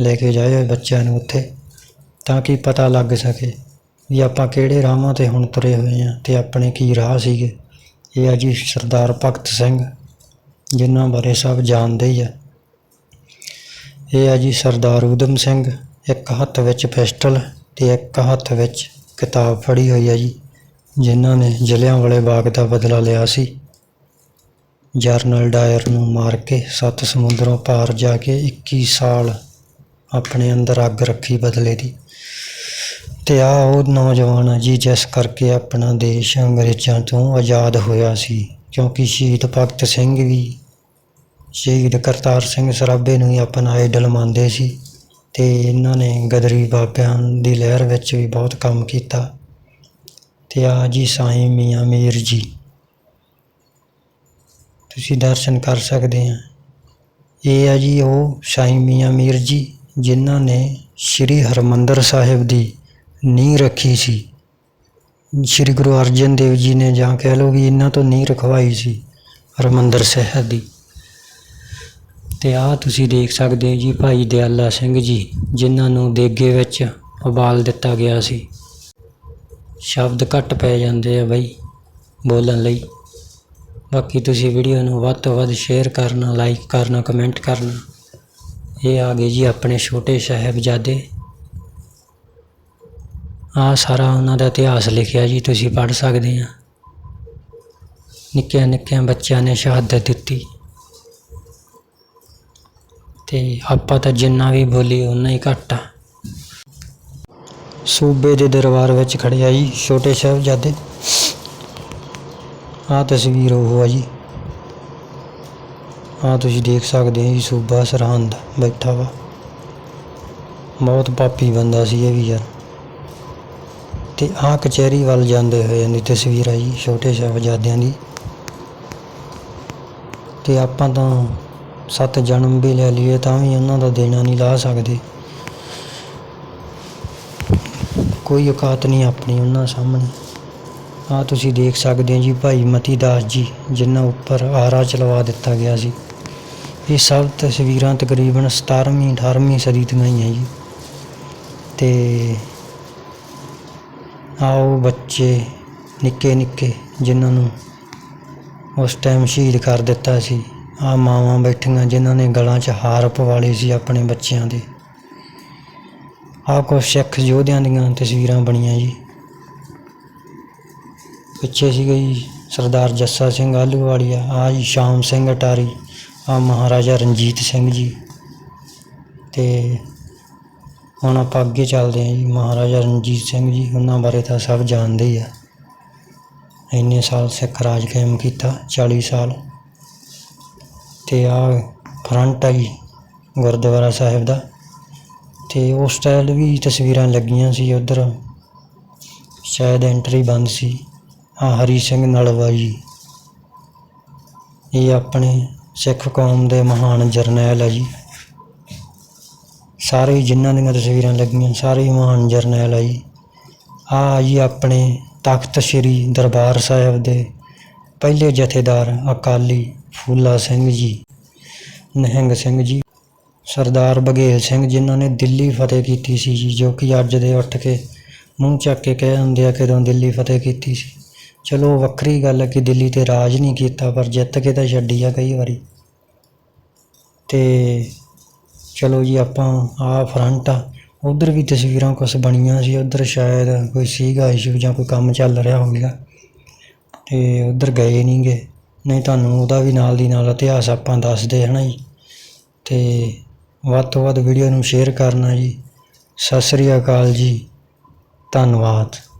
ਲੈ ਕੇ ਜਾਇਓ ਬੱਚਿਆਂ ਨੂੰ ਉੱਥੇ, ਤਾਂ ਕਿ ਪਤਾ ਲੱਗ ਸਕੇ ਵੀ ਆਪਾਂ ਕਿਹੜੇ ਰਾਹਾਂ ਤੇ ਹੁਣ ਤੁਰੇ ਹੋਏ ਆ ਤੇ ਆਪਣੇ ਕੀ ਰਾਹ ਸੀਗੇ। ਇਹ ਆ ਜੀ ਸਰਦਾਰ ਭਗਤ ਸਿੰਘ, ਜਿਨ੍ਹਾਂ ਬਾਰੇ ਸਭ ਜਾਣਦੇ ਹੀ ਆ। ਇਹ ਆ ਜੀ ਸਰਦਾਰ ਊਧਮ ਸਿੰਘ, ਇੱਕ ਹੱਥ ਵਿੱਚ ਪਿਸਟਲ ਤੇ ਇੱਕ ਹੱਥ ਵਿੱਚ ਕਿਤਾਬ ਫੜੀ ਹੋਈ ਆ ਜੀ, ਜਿਨ੍ਹਾਂ ਨੇ ਜਲਿਆਂਵਾਲੇ ਬਾਗ ਦਾ ਬਦਲਾ ਲਿਆ ਸੀ। ਜਰਨਲ ਡਾਇਰ ਨੂੰ ਮਾਰ ਕੇ ਸੱਤ ਸਮੁੰਦਰੋਂ ਪਾਰ ਜਾ ਕੇ 21 ਸਾਲ ਆਪਣੇ ਅੰਦਰ ਅੱਗ ਰੱਖੀ ਬਦਲੇ ਦੀ। ਤੇ ਆ ਉਹ ਨੌਜਵਾਨ ਆ ਜੀ, ਜਿਸ ਕਰਕੇ ਆਪਣਾ ਦੇਸ਼ ਅੰਗਰੇਜ਼ਾਂ ਤੋਂ ਆਜ਼ਾਦ ਹੋਇਆ ਸੀ। ਕਿਉਂਕਿ ਸ਼ਹੀਦ ਭਗਤ ਸਿੰਘ ਵੀ ਸ਼ਹੀਦ ਕਰਤਾਰ ਸਿੰਘ ਸਰਾਭੇ ਨੂੰ ਹੀ ਆਪਣਾ ਆਈਡਲ ਮੰਨਦੇ ਸੀ ਤੇ ਇਹਨਾਂ ਨੇ ਗਦਰੀ ਬਾਬਿਆਂ ਦੀ ਲਹਿਰ ਵਿੱਚ ਵੀ ਬਹੁਤ ਕੰਮ ਕੀਤਾ। ਤੇ ਆ ਜੀ ਸਾਈਂ ਮੀਆਂ ਮੀਰ ਜੀ। ਤੁਸੀਂ ਦਰਸ਼ਨ ਕਰ ਸਕਦੇ ਆ। ਇਹ ਆ ਜੀ ਉਹ ਸਾਈਂ ਮੀਆਂ ਮੀਰ ਜੀ। ਜਿਨ੍ਹਾਂ ਨੇ ਸ੍ਰੀ ਹਰਮੰਦਰ ਸਾਹਿਬ ਦੀ ਨੀਂਹ ਰੱਖੀ ਸੀ। ਸ੍ਰੀ ਗੁਰੂ ਅਰਜਨ ਦੇਵ ਜੀ ਨੇ ਜਾਂ ਕਹਿ ਲਓ ਵੀ ਇਹਨਾਂ ਤੋਂ ਨੀਂਹ ਰਖਵਾਈ ਸੀ ਹਰਮੰਦਰ ਸਾਹਿਬ ਦੀ। ਤੇ ਆਹ ਤੁਸੀਂ ਦੇਖ ਸਕਦੇ ਹੋ ਜੀ ਭਾਈ ਦਿਆਲਾ ਸਿੰਘ ਜੀ, ਜਿਨ੍ਹਾਂ ਨੂੰ ਦੇਗੇ ਵਿੱਚ ਉਬਾਲ ਦਿੱਤਾ ਗਿਆ ਸੀ। ਸ਼ਬਦ ਘੱਟ ਪੈ ਜਾਂਦੇ ਆ ਬਈ, ਬੋਲਣ ਲਈ। ਬਾਕੀ ਤੁਸੀਂ ਵੀਡੀਓ ਨੂੰ ਵੱਧ ਤੋਂ ਵੱਧ ਸ਼ੇਅਰ ਕਰਨਾ ਲਾਈਕ ਕਰਨਾ ਕਮੈਂਟ ਕਰਨਾ। ਇਹ ਆ ਗਏ ਜੀ ਆਪਣੇ ਛੋਟੇ ਸਾਹਿਬਜ਼ਾਦੇ। ਆ ਸਾਰਾ ਉਹਨਾਂ ਦਾ ਇਤਿਹਾਸ ਲਿਖਿਆ ਜੀ, ਤੁਸੀਂ ਪੜ੍ਹ ਸਕਦੇ ਆ। ਨਿੱਕਿਆਂ ਨਿੱਕਿਆਂ ਬੱਚਿਆਂ ਨੇ ਸ਼ਹਾਦਤ ਦਿੱਤੀ। ਤੇ ਆਪਾਂ ਤਾਂ ਜਿੰਨਾ ਵੀ ਬੋਲੀ ਉਨਾ ਹੀ ਘੱਟ ਆ। ਸੂਬੇ ਦੇ ਦਰਬਾਰ ਵਿੱਚ ਖੜੇ ਜੀ ਛੋਟੇ ਸਾਹਿਬਜ਼ਾਦੇ। ਆਹ ਤਸਵੀਰ ਉਹ ਆ ਜੀ। ਆਹ ਤੁਸੀਂ ਦੇਖ ਸਕਦੇ ਹੋ ਜੀ ਸੂਬਾ ਸਰਹੰਦ ਬੈਠਾ ਵਾ। ਬਹੁਤ ਪਾਪੀ ਬੰਦਾ ਸੀ ਇਹ ਵੀ ਯਾਰ। ਤੇ ਆਹ ਕਚਹਿਰੀ ਵੱਲ ਜਾਂਦੇ ਹੋਏ ਦੀ ਤਸਵੀਰ ਆ ਜੀ ਛੋਟੇ ਸਾਹਿਬਜ਼ਾਦਿਆਂ ਦੀ। ਤੇ ਆਪਾਂ ਤਾਂ ਸੱਤ ਜਨਮ ਵੀ ਲੈ ਲਈਏ, ਤਾਂ ਵੀ ਉਹਨਾਂ ਦਾ ਦੇਣਾ ਨਹੀਂ ਲਾ ਸਕਦੇ। ਕੋਈ ਔਕਾਤ ਨਹੀਂ ਆਪਣੀ ਉਹਨਾਂ ਸਾਹਮਣੇ। ਆ ਤੁਸੀਂ ਦੇਖ ਸਕਦੇ ਹੋ ਜੀ, ਭਾਈ ਮਤੀ ਦਾਸ ਜੀ, ਜਿਨ੍ਹਾਂ ਉੱਪਰ ਆਰਾ ਚਲਵਾ ਦਿੱਤਾ ਗਿਆ ਸੀ। ਇਹ ਸਭ ਤਸਵੀਰਾਂ ਤਕਰੀਬਨ 17ਵੀਂ 18ਵੀਂ ਸਦੀ ਦੀਆਂ ਹੀ ਹੈ ਜੀ। ਤੇ ਆਓ ਬੱਚੇ, ਨਿੱਕੇ ਨਿੱਕੇ, ਜਿਨ੍ਹਾਂ ਨੂੰ ਉਸ ਟਾਈਮ ਸ਼ਹੀਦ ਕਰ ਦਿੱਤਾ ਸੀ। ਆ ਮਾਵਾਂ ਬੈਠੀਆਂ ਜਿਨ੍ਹਾਂ ਨੇ ਗਲਾਂ 'ਚ ਹਾਰ ਪਵਾ ਸੀ ਆਪਣੇ ਬੱਚਿਆਂ ਦੇ। ਆਹ ਕੁਛ ਸਿੱਖ ਯੋਧਿਆਂ ਦੀਆਂ ਤਸਵੀਰਾਂ ਬਣੀਆਂ ਜੀ। ਪਿੱਛੇ ਸੀਗਾ ਜੀ ਸਰਦਾਰ ਜੱਸਾ ਸਿੰਘ ਆਲੂ ਵਾਲੀਆ ਆ ਜੀ ਸ਼ਾਮ ਸਿੰਘ ਅਟਾਰੀ। ਆ ਮਹਾਰਾਜਾ ਰਣਜੀਤ ਸਿੰਘ ਜੀ। ਤੇ ਹੁਣ ਆਪਾਂ ਅੱਗੇ ਚੱਲਦੇ ਹਾਂ ਜੀ। ਮਹਾਰਾਜਾ ਰਣਜੀਤ ਸਿੰਘ ਜੀ, ਉਹਨਾਂ ਬਾਰੇ ਤਾਂ ਸਭ ਜਾਣਦੇ ਹੀ ਆ। ਇੰਨੇ ਸਾਲ ਸਿੱਖ ਰਾਜ ਕਾਇਮ ਕੀਤਾ 40 ਸਾਲ। ਤੇ ਆ ਫਰੰਟ ਆ ਜੀ, ਗੁਰਦੁਆਰਾ ਸਾਹਿਬ ਦਾ। ਤੇ ਉਸ ਸਟਾਈਲ ਵੀ ਤਸਵੀਰਾਂ ਲੱਗੀਆਂ ਸੀ ਉਧਰ। ਸ਼ਾਇਦ ਐਂਟਰੀ ਬੰਦ ਸੀ। ਆ ਹਰੀ ਸਿੰਘ ਨਲਵਾ ਜੀ ਇਹ ਆਪਣੇ ਸਿੱਖ ਕੌਮ ਦੇ ਮਹਾਨ ਜਰਨੈਲ ਆ ਜੀ। ਸਾਰੇ ਜਿਨ੍ਹਾਂ ਦੀਆਂ ਤਸਵੀਰਾਂ ਲੱਗੀਆਂ, ਸਾਰੇ ਹੀ ਮਹਾਨ ਜਰਨੈਲ ਆ ਜੀ। ਆ ਜੀ ਆਪਣੇ ਤਖਤ ਸ੍ਰੀ ਦਰਬਾਰ ਸਾਹਿਬ ਦੇ ਪਹਿਲੇ ਜਥੇਦਾਰ ਅਕਾਲੀ ਫੂਲਾ ਸਿੰਘ ਜੀ, ਨਹਿੰਗ ਸਿੰਘ ਜੀ, ਸਰਦਾਰ ਬਘੇਲ ਸਿੰਘ ਜਿਨ੍ਹਾਂ ਨੇ ਦਿੱਲੀ ਫਤਿਹ ਕੀਤੀ ਸੀ ਜੀ, ਜੋ ਕਿ ਅੱਜ ਦੇ ਉੱਠ ਕੇ ਮੂੰਹ ਚੱਕ ਕੇ ਕਹਿ ਹੁੰਦੇ ਆ ਕਦੋਂ ਦਿੱਲੀ ਫਤਿਹ ਕੀਤੀ ਸੀ। ਚਲੋ ਵੱਖਰੀ ਗੱਲ ਹੈ ਕਿ ਦਿੱਲੀ ਤੇ ਰਾਜ ਨਹੀਂ ਕੀਤਾ, ਪਰ ਜਿੱਤ ਕੇ ਤਾਂ ਛੱਡੀ ਆ ਕਈ ਵਾਰੀ। ਤੇ ਚਲੋ ਜੀ, ਆਪਾਂ ਆ ਫਰੰਟ ਆ। ਉਧਰ ਵੀ ਤਸਵੀਰਾਂ ਕੁਝ ਬਣੀਆਂ ਸੀ। ਉਧਰ ਸ਼ਾਇਦ ਕੋਈ ਸੀਗਾ ਇਸ਼ੂ ਜਾਂ ਕੋਈ ਕੰਮ ਚੱਲ ਰਿਹਾ ਹੋਵੇਗਾ। ਤੇ ਉਧਰ ਗਏ ਨਹੀਂ ਗੇ। ਨਹੀਂ ਤੁਹਾਨੂੰ ਉਹਦਾ ਵੀ ਨਾਲ ਦੀ ਨਾਲ ਇਤਿਹਾਸ ਆਪਾਂ ਦੱਸਦੇ ਹਨਾ ਜੀ। ਤੇ ਵੱਧ ਤੋਂ ਵੱਧ ਵੀਡੀਓ ਨੂੰ ਸ਼ੇਅਰ ਕਰਨਾ ਜੀ। ਸਤਿ ਸ੍ਰੀ ਅਕਾਲ ਜੀ। ਧੰਨਵਾਦ।